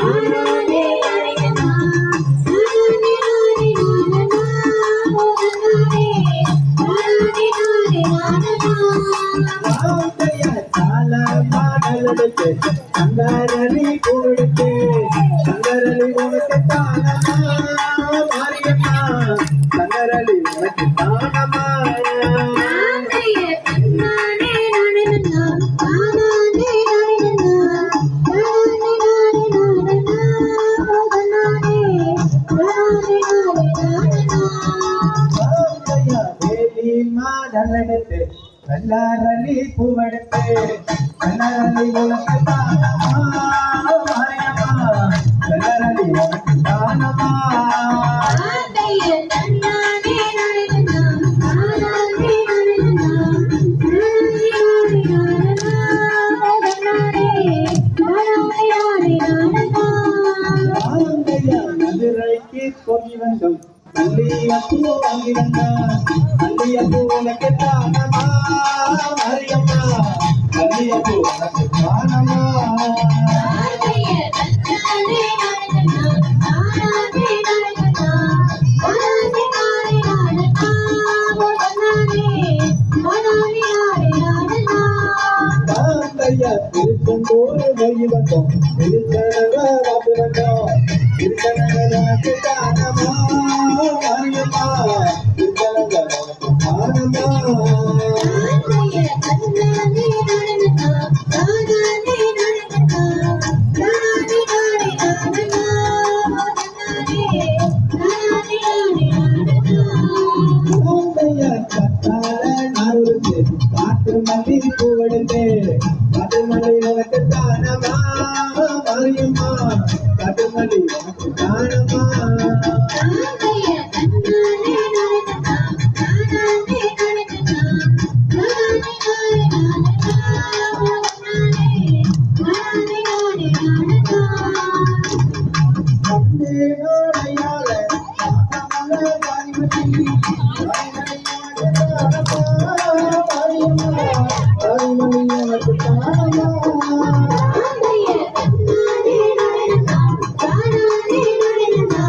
ராமைய சங்கரலி கொடுத்து சங்கரலி உனக்கு தானமா மாரியம்மா சங்கரலி உனக்கு தானமா மாடலெடுத்து கல்லாரலி பூவெடுத்து கல்லாரலி உனக்கு தானமா உனக்கு தானமா மதுரைக்கு வந்தோம் மல்லியப்பூ வாங்கி வந்தான் மல்லியப்பூ உனக்கு தானமா? மரியம்மா. மல்லியப்பூ உனக்கு தானமா? ஆந்தையா திருச்செந்தூர் போய் வந்தோம். உனக்கு தானமா? பாட்டு மல்லி பூவெடுத்து வாரிமதி மாரியம்மா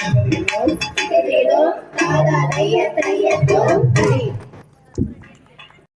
Thank you.